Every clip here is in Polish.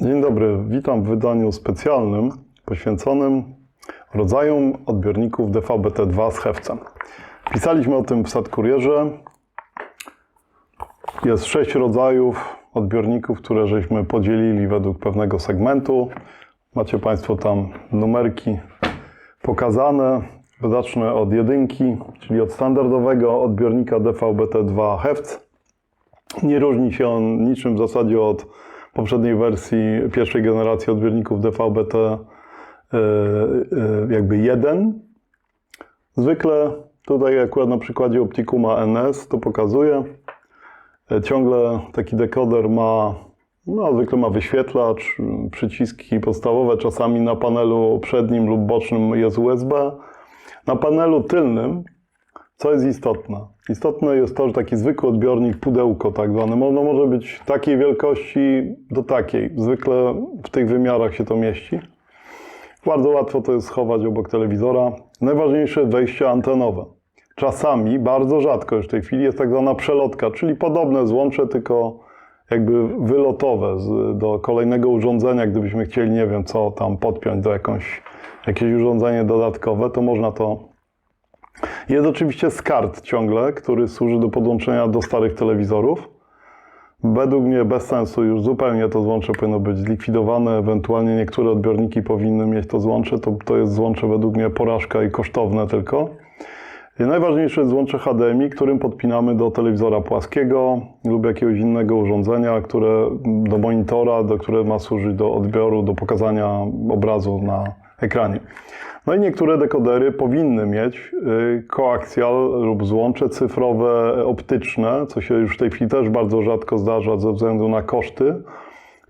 Dzień dobry, witam w wydaniu specjalnym poświęconym rodzajom odbiorników DVB-T2 z hewcem. Pisaliśmy o tym w Sadkurierze. Jest sześć rodzajów odbiorników, które żeśmy podzielili według pewnego segmentu. Macie Państwo tam numerki pokazane. Zacznę od jedynki, czyli od standardowego odbiornika DVB-T2 hewc. Nie różni się on niczym w zasadzie od poprzedniej wersji pierwszej generacji odbiorników DVB-T e, e, jakby 1. Zwykle tutaj akurat na przykładzie Opticuma NS to pokazuje. E, Ciągle taki dekoder ma, no zwykle ma wyświetlacz, przyciski podstawowe, czasami na panelu przednim lub bocznym jest USB. Na panelu tylnym co jest istotne? Istotne jest to, że taki zwykły odbiornik, pudełko tak zwane, ono może być takiej wielkości do takiej. Zwykle w tych wymiarach się to mieści. Bardzo łatwo to jest schować obok telewizora. Najważniejsze wejścia antenowe. Czasami, bardzo rzadko już w tej chwili, jest tak zwana przelotka, czyli podobne złącze, tylko jakby wylotowe z, do kolejnego urządzenia. Gdybyśmy chcieli, nie wiem, co tam podpiąć do jakąś, jakieś urządzenie dodatkowe, to można to jest oczywiście SCART ciągle, który służy do podłączenia do starych telewizorów. Według mnie bez sensu już zupełnie to złącze powinno być zlikwidowane, ewentualnie niektóre odbiorniki powinny mieć to złącze. To, to jest złącze według mnie porażka i kosztowne tylko. I najważniejsze jest złącze HDMI, którym podpinamy do telewizora płaskiego lub jakiegoś innego urządzenia, które do monitora, do, które ma służyć do odbioru, do pokazania obrazu na ekranie. No i niektóre dekodery powinny mieć y, koaksjal lub złącze cyfrowe optyczne, co się już w tej chwili też bardzo rzadko zdarza ze względu na koszty.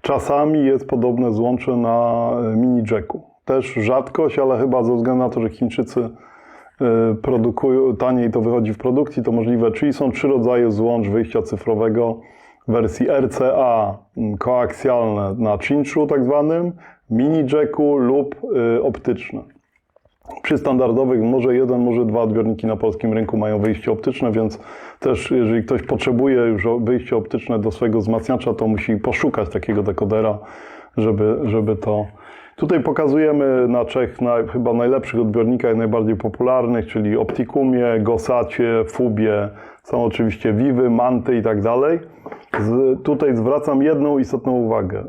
Czasami jest podobne złącze na y, mini jacku. Też rzadkość, ale chyba ze względu na to, że Chińczycy y, produkują, taniej to wychodzi w produkcji, to możliwe. Czyli są trzy rodzaje złącz wyjścia cyfrowego wersji RCA koaksjalne na cinchu tak zwanym, mini jacku lub optyczne. Przy standardowych może jeden, może dwa odbiorniki na polskim rynku mają wyjście optyczne, więc też jeżeli ktoś potrzebuje już wyjście optyczne do swojego wzmacniacza, to musi poszukać takiego dekodera, żeby, żeby to... Tutaj pokazujemy na trzech chyba najlepszych odbiornikach, najbardziej popularnych, czyli Opticumie, Gosacie, Fubie, są oczywiście Vivy, Manty i tak dalej. Tutaj zwracam jedną istotną uwagę.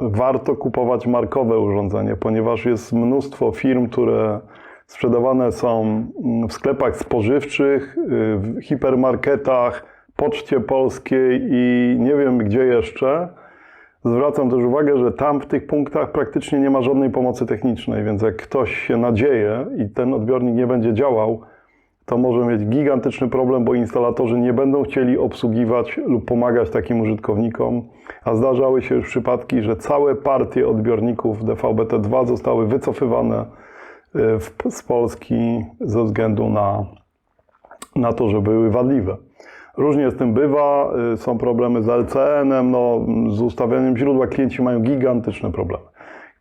Warto kupować markowe urządzenie, ponieważ jest mnóstwo firm, które sprzedawane są w sklepach spożywczych, w hipermarketach, poczcie polskiej i nie wiem gdzie jeszcze. Zwracam też uwagę, że tam w tych punktach praktycznie nie ma żadnej pomocy technicznej, więc jak ktoś się nadzieje i ten odbiornik nie będzie działał, to może mieć gigantyczny problem, bo instalatorzy nie będą chcieli obsługiwać lub pomagać takim użytkownikom. A zdarzały się już przypadki, że całe partie odbiorników DVB-T2 zostały wycofywane w, z Polski ze względu na, na to, że były wadliwe. Różnie z tym bywa, y, są problemy z LCN-em, no, z ustawianiem źródła, klienci mają gigantyczne problemy.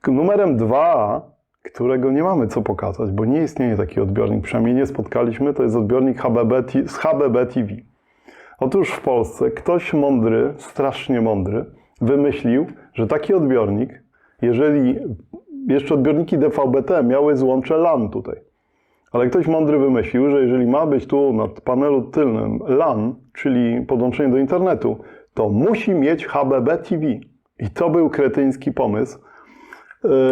Numerem dwa, którego nie mamy co pokazać, bo nie istnieje taki odbiornik, przynajmniej nie spotkaliśmy, to jest odbiornik HBB, z HBB TV. Otóż w Polsce ktoś mądry, strasznie mądry, wymyślił, że taki odbiornik, jeżeli jeszcze odbiorniki DVB-T miały złącze LAN tutaj. Ale ktoś mądry wymyślił, że jeżeli ma być tu na panelu tylnym LAN, czyli podłączenie do internetu, to musi mieć HBB TV. I to był kretyński pomysł,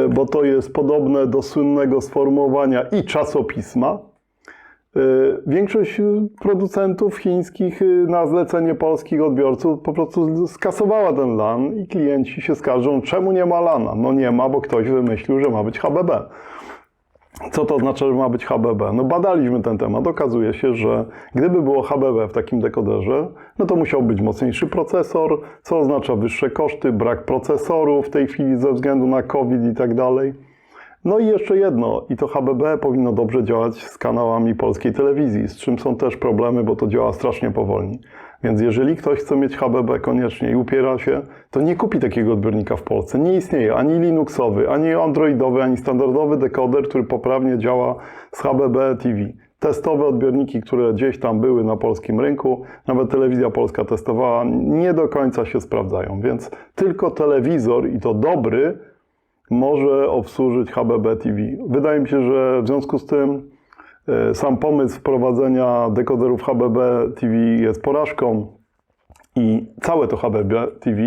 bo to jest podobne do słynnego sformułowania i czasopisma. E, Większość producentów chińskich e, na zlecenie polskich odbiorców po prostu skasowała ten LAN i klienci się skarżą, czemu nie ma LANa. No nie ma, bo ktoś wymyślił, że ma być HBB. Co to oznacza, że ma być HBB? No badaliśmy ten temat. Okazuje się, że gdyby było HBB w takim dekoderze, no to musiał być mocniejszy procesor, co oznacza wyższe koszty, brak procesoru w tej chwili ze względu na COVID i tak dalej. No i jeszcze jedno, i to HBB powinno dobrze działać z kanałami polskiej telewizji, z czym są też problemy, bo to działa strasznie powolni. Więc jeżeli ktoś chce mieć HBB koniecznie i upiera się, to nie kupi takiego odbiornika w Polsce. Nie istnieje ani Linuxowy, ani Androidowy, ani standardowy dekoder, który poprawnie działa z HBB TV. testowe odbiorniki, które gdzieś tam były na polskim rynku, nawet telewizja polska testowała, nie do końca się sprawdzają. Więc tylko telewizor i to dobry może obsłużyć HBB TV. Wydaje mi się, że w związku z tym sam pomysł wprowadzenia dekoderów HBB TV jest porażką i całe to HBB TV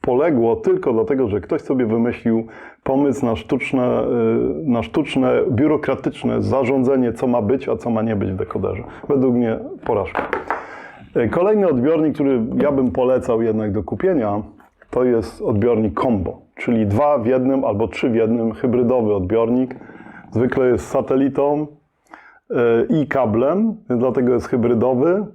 poległo tylko dlatego, że ktoś sobie wymyślił pomysł na sztuczne, y, na sztuczne, biurokratyczne zarządzanie, co ma być, a co ma nie być w dekoderze. Według mnie porażka. Y, Kolejny odbiornik, który ja bym polecał jednak do kupienia, to jest odbiornik combo, czyli dwa w jednym albo trzy w jednym, hybrydowy odbiornik. Zwykle jest z satelitą i kablem, dlatego jest hybrydowy.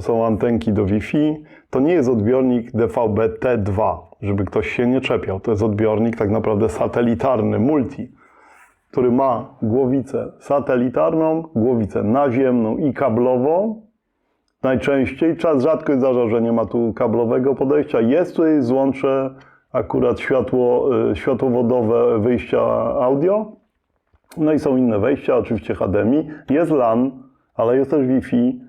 Są antenki do Wi-Fi. To nie jest odbiornik DVB-T2, żeby ktoś się nie czepiał. To jest odbiornik tak naprawdę satelitarny, multi, który ma głowicę satelitarną, głowicę naziemną i kablową. Najczęściej, czas rzadko zdarza, że nie ma tu kablowego podejścia. Jest tutaj złącze akurat światło, y, światłowodowe wyjścia audio. No i są inne wejścia, oczywiście HDMI. Jest LAN, ale jest też Wi-Fi.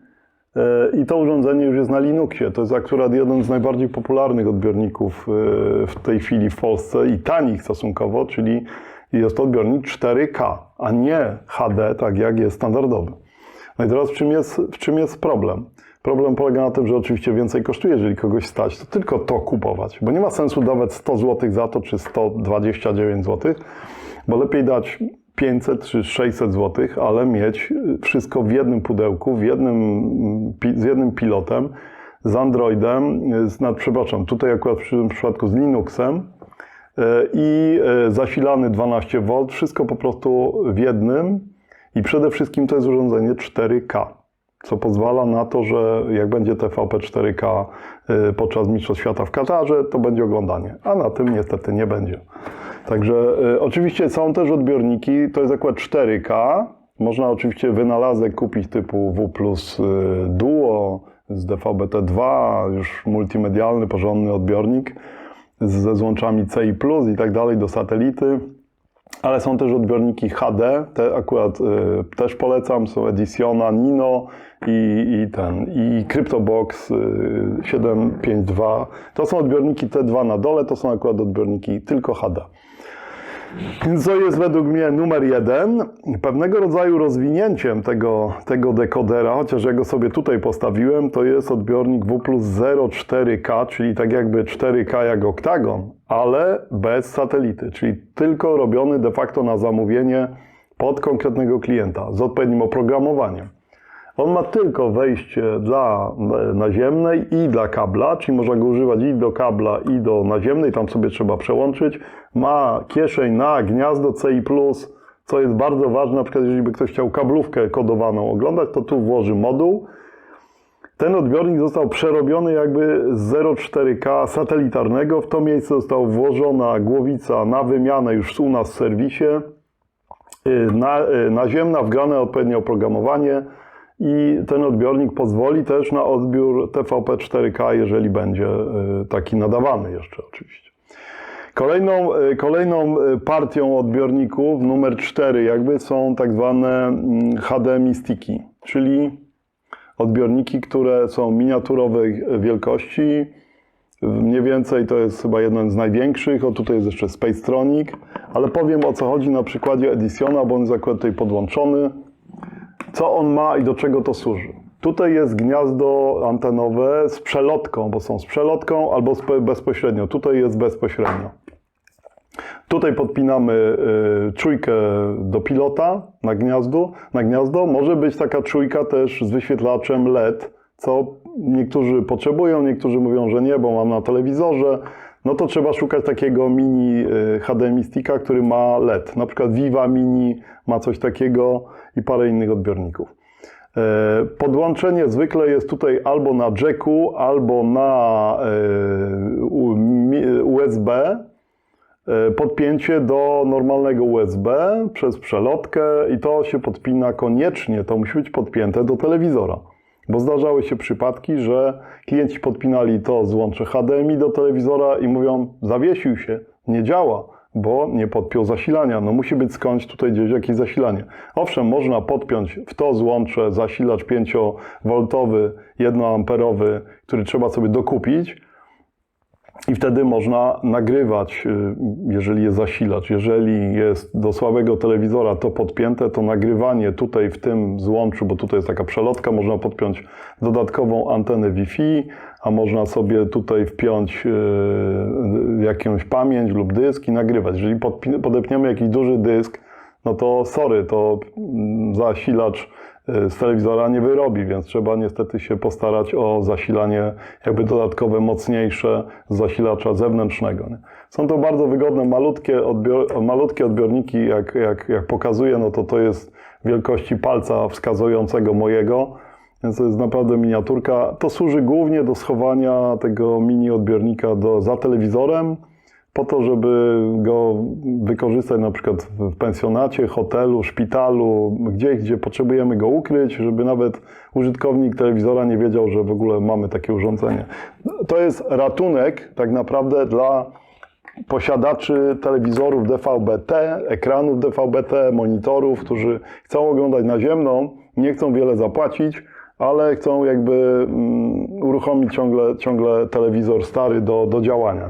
E, I to urządzenie już jest na Linuxie. To jest akurat jeden z najbardziej popularnych odbiorników e, w tej chwili w Polsce i tanich stosunkowo, czyli jest to odbiornik 4K, a nie HD, tak jak jest standardowy. No i teraz w czym jest, w czym jest problem? Problem polega na tym, że oczywiście więcej kosztuje, jeżeli kogoś stać, to tylko to kupować, bo nie ma sensu dawać 100 zł za to, czy 129 zł, bo lepiej dać 500 czy 600 zł, ale mieć wszystko w jednym pudełku, w jednym, z jednym pilotem, z Androidem, z, no, przepraszam, tutaj akurat w tym przypadku z Linuxem e, i e, zasilany 12V, wszystko po prostu w jednym i przede wszystkim to jest urządzenie 4K, co pozwala na to, że jak będzie TVP 4K e, podczas Mistrzostw Świata w Katarze, to będzie oglądanie, a na tym niestety nie będzie. Także y, oczywiście są też odbiorniki, to jest akurat 4K. Można oczywiście wynalazek kupić typu W plus y, Duo z DVB-T2, już multimedialny, porządny odbiornik z- ze złączami CI plus i tak dalej do satelity. Ale są też odbiorniki HD, te akurat y, też polecam, są Edisiona, Nino i, i ten, i CryptoBox y, 752. To są odbiorniki T2 na dole, to są akurat odbiorniki tylko HD. To jest według mnie numer jeden. Pewnego rodzaju rozwinięciem tego, tego dekodera, chociaż ja go sobie tutaj postawiłem, to jest odbiornik W plus 04K, czyli tak jakby 4K jak oktagon, ale bez satelity, czyli tylko robiony de facto na zamówienie pod konkretnego klienta z odpowiednim oprogramowaniem. On ma tylko wejście dla e, naziemnej i dla kabla, czyli można go używać i do kabla, i do naziemnej, tam sobie trzeba przełączyć. Ma kieszeń na gniazdo CI+, co jest bardzo ważne, na przykład jeżeli by ktoś chciał kablówkę kodowaną oglądać, to tu włoży moduł. Ten odbiornik został przerobiony jakby z 0,4K satelitarnego. W to miejsce została włożona głowica na wymianę już u nas w serwisie y, na, y, naziemna, wgrane odpowiednie oprogramowanie i ten odbiornik pozwoli też na odbiór TVP 4K, jeżeli będzie y, taki nadawany jeszcze oczywiście. Kolejną, y, kolejną y, partią odbiorników, numer 4 jakby, są tak zwane mm, HDMI sticki, czyli odbiorniki, które są miniaturowej wielkości. Mniej więcej to jest chyba jeden z największych. O tutaj jest jeszcze Spacetronic, ale powiem o co chodzi na przykładzie Edisiona, bo on jest akurat tutaj podłączony. Co on ma i do czego to służy? Tutaj jest gniazdo antenowe z przelotką, bo są z przelotką albo z bezpośrednio. Tutaj jest bezpośrednio. Tutaj podpinamy y, czujkę do pilota na gniazdo, na gniazdo. Może być taka czujka też z wyświetlaczem LED, co niektórzy potrzebują, niektórzy mówią, że nie, bo mam na telewizorze. No to trzeba szukać takiego mini y, HDMI sticka, który ma LED. Na przykład Viva Mini ma coś takiego i parę innych odbiorników. E, Podłączenie zwykle jest tutaj albo na jacku, albo na e, USB. E, Podpięcie do normalnego USB przez przelotkę i to się podpina koniecznie, to musi być podpięte do telewizora. Bo zdarzały się przypadki, że klienci podpinali to złącze HDMI do telewizora i mówią, zawiesił się, nie działa. bo nie podpiął zasilania. No musi być skądś tutaj gdzieś jakieś zasilanie. Owszem, można podpiąć w to złącze zasilacz 5V, 1A, który trzeba sobie dokupić, i wtedy można nagrywać, y, jeżeli jest zasilacz. Jeżeli jest do słabego telewizora to podpięte, to nagrywanie tutaj w tym złączu, bo tutaj jest taka przelotka, można podpiąć dodatkową antenę Wi-Fi, a można sobie tutaj wpiąć y, jakąś pamięć lub dysk i nagrywać. Jeżeli podepniemy jakiś duży dysk, no to sorry, to mm, zasilacz y, z telewizora nie wyrobi, więc trzeba niestety się postarać o zasilanie jakby dodatkowe, mocniejsze z zasilacza zewnętrznego. Nie? Są to bardzo wygodne, malutkie, odbior, malutkie odbiorniki, jak, jak, jak pokazuję, no to to jest wielkości palca wskazującego mojego, więc to jest naprawdę miniaturka. To służy głównie do schowania tego mini odbiornika do, za telewizorem, po to, żeby go wykorzystać na przykład w pensjonacie, hotelu, szpitalu, gdzieś, gdzie potrzebujemy go ukryć, żeby nawet użytkownik telewizora nie wiedział, że w ogóle mamy takie urządzenie. To jest ratunek tak naprawdę dla posiadaczy telewizorów DVB-T, ekranów DVB-T, monitorów, którzy chcą oglądać naziemną, nie chcą wiele zapłacić, ale chcą jakby mm, uruchomić ciągle, ciągle telewizor stary do, do działania.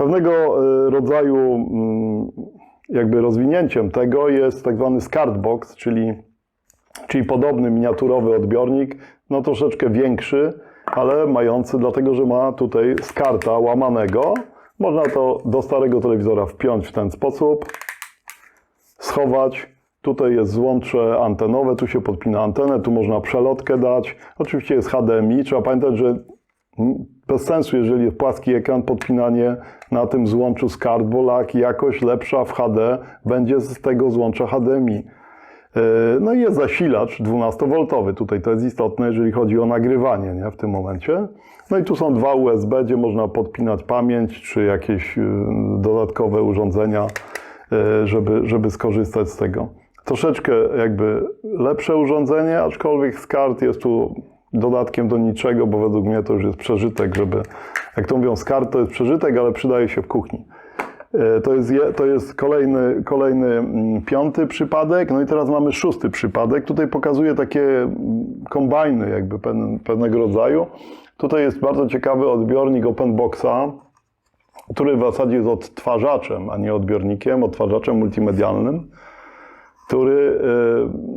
Pewnego y, rodzaju mm, jakby rozwinięciem tego jest tak zwany SCARTBOX, czyli, czyli podobny miniaturowy odbiornik, no troszeczkę większy, ale mający, dlatego że ma tutaj SCARTA łamanego. Można to do starego telewizora wpiąć w ten sposób, schować. Tutaj jest złącze antenowe, tu się podpina antenę, tu można przelotkę dać. Oczywiście jest HDMI. Trzeba pamiętać, że bez sensu, jeżeli płaski ekran, podpinanie na tym złączu z kart, bo lak jakość lepsza w HD będzie z tego złącza HDMI. Yy, No i jest zasilacz 12V. Tutaj to jest istotne, jeżeli chodzi o nagrywanie nie, w tym momencie. No i tu są dwa USB, gdzie można podpinać pamięć czy jakieś yy, dodatkowe urządzenia, yy, żeby, żeby skorzystać z tego. Troszeczkę jakby lepsze urządzenie, aczkolwiek z kart jest tu dodatkiem do niczego, bo według mnie to już jest przeżytek, żeby, jak to mówią, z kart to jest przeżytek, ale przydaje się w kuchni. E, To jest, je- to jest kolejny, kolejny mm, piąty przypadek, no i teraz mamy szósty przypadek. Tutaj pokazuję takie mm, kombajny jakby pewne, pewnego rodzaju. Tutaj jest bardzo ciekawy odbiornik OpenBoxa, który w zasadzie jest odtwarzaczem, a nie odbiornikiem, odtwarzaczem multimedialnym który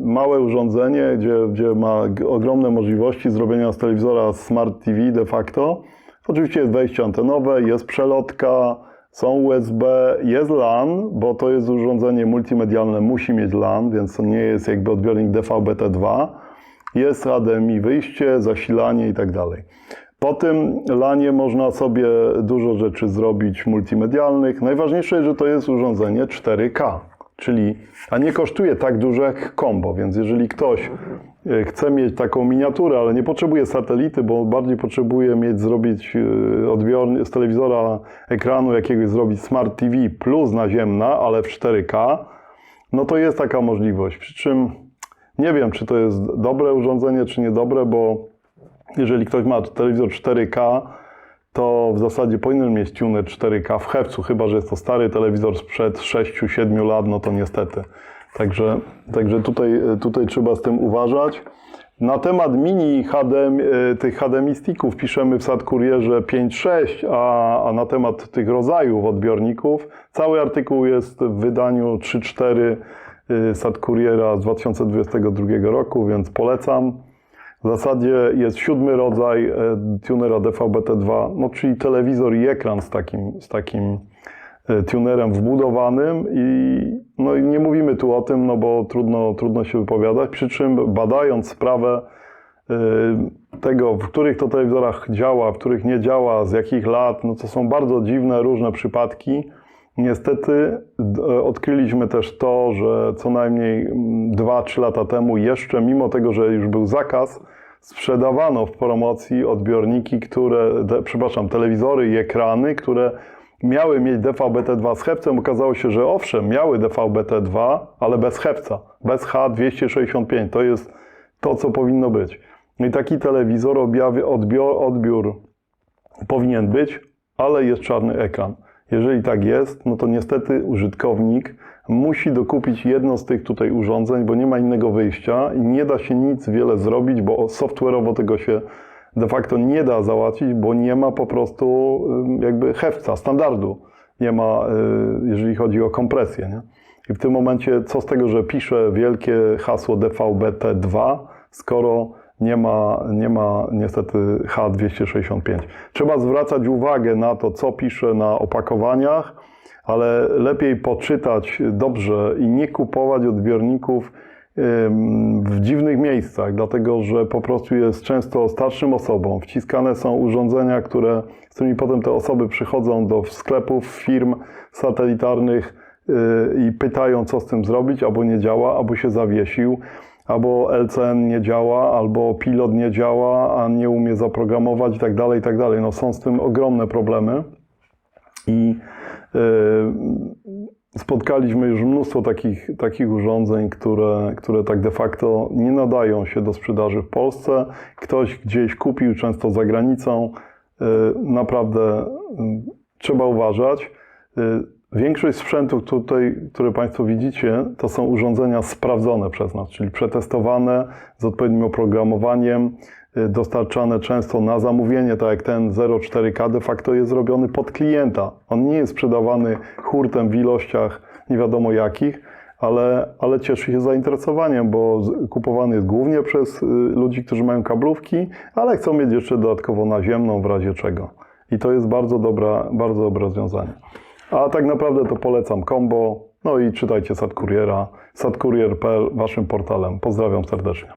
y, małe urządzenie, gdzie, gdzie ma ogromne możliwości zrobienia z telewizora Smart TV de facto. Oczywiście jest wejście antenowe, jest przelotka, są USB, jest LAN, bo to jest urządzenie multimedialne, musi mieć LAN, więc to nie jest jakby odbiornik DVB-T2. Jest HDMI wyjście, zasilanie i tak dalej. Po tym LANie można sobie dużo rzeczy zrobić multimedialnych. Najważniejsze jest, że to jest urządzenie 4K, czyli a nie kosztuje tak dużo jak kombo, więc jeżeli ktoś e, chce mieć taką miniaturę, ale nie potrzebuje satelity, bo bardziej potrzebuje mieć, zrobić e, odbiornik z telewizora ekranu jakiegoś zrobić Smart TV plus naziemna, ale w 4K, no to jest taka możliwość. Przy czym nie wiem, czy to jest dobre urządzenie, czy niedobre, bo jeżeli ktoś ma telewizor 4K, to w zasadzie powinien mieć tuner 4K w hewcu, chyba że jest to stary telewizor sprzed 6-7 lat, no to niestety. Także, także tutaj, tutaj trzeba z tym uważać. Na temat mini HDMI, e, tych HDMI sticków piszemy w SAT Kurierze 5.6, a, a na temat tych rodzajów odbiorników cały artykuł jest w wydaniu 3.4 y, SAT Kuriera z 2022 roku, więc polecam. W zasadzie jest siódmy rodzaj e, tunera DVB-T2, no czyli telewizor i ekran z takim, z takim e, tunerem wbudowanym i, no nie mówimy tu o tym, no bo trudno, trudno się wypowiadać, przy czym badając sprawę e, tego, w których to telewizorach działa, w których nie działa, z jakich lat, no to są bardzo dziwne, różne przypadki. Niestety d- odkryliśmy też to, że co najmniej 2-3 lata temu jeszcze, mimo tego, że już był zakaz, sprzedawano w promocji odbiorniki, które, te, przepraszam, telewizory i ekrany, które miały mieć DVB-T2 z hewcem. Okazało się, że owszem, miały DVB-T2, ale bez hewca, bez H265. To jest to, co powinno być. No I taki telewizor odbior, odbiór powinien być, ale jest czarny ekran. Jeżeli tak jest, no to niestety użytkownik musi dokupić jedno z tych tutaj urządzeń, bo nie ma innego wyjścia i nie da się nic wiele zrobić, bo software'owo tego się de facto nie da załatwić, bo nie ma po prostu jakby hefca, standardu. Nie ma, y, jeżeli chodzi o kompresję. Nie? I w tym momencie, co z tego, że piszę wielkie hasło DVB-T2, skoro nie ma, nie ma niestety H265. Trzeba zwracać uwagę na to, co piszę na opakowaniach, ale lepiej poczytać dobrze i nie kupować odbiorników w dziwnych miejscach, dlatego że po prostu jest często starszym osobom. Wciskane są urządzenia, które, z którymi potem te osoby przychodzą do sklepów, firm satelitarnych yy, i pytają, co z tym zrobić, albo nie działa, albo się zawiesił, albo LCN nie działa, albo pilot nie działa, a nie umie zaprogramować i tak dalej, i tak. No są z tym ogromne problemy. I y, spotkaliśmy już mnóstwo takich, takich urządzeń, które, które tak de facto nie nadają się do sprzedaży w Polsce. Ktoś gdzieś kupił, często za granicą. Y, Naprawdę y, trzeba uważać. Większość sprzętu tutaj, które Państwo widzicie, to są urządzenia sprawdzone przez nas, czyli przetestowane z odpowiednim oprogramowaniem, y, dostarczane często na zamówienie, tak jak ten 04K de facto jest robiony pod klienta. On nie jest sprzedawany hurtem w ilościach nie wiadomo jakich, ale, ale cieszy się zainteresowaniem, bo kupowany jest głównie przez y, ludzi, którzy mają kablówki, ale chcą mieć jeszcze dodatkowo naziemną w razie czego. I to jest bardzo, dobra, bardzo dobre rozwiązanie. A tak naprawdę to polecam Combo, no i czytajcie Sadkuriera, sadkurier.pl waszym portalem. Pozdrawiam serdecznie.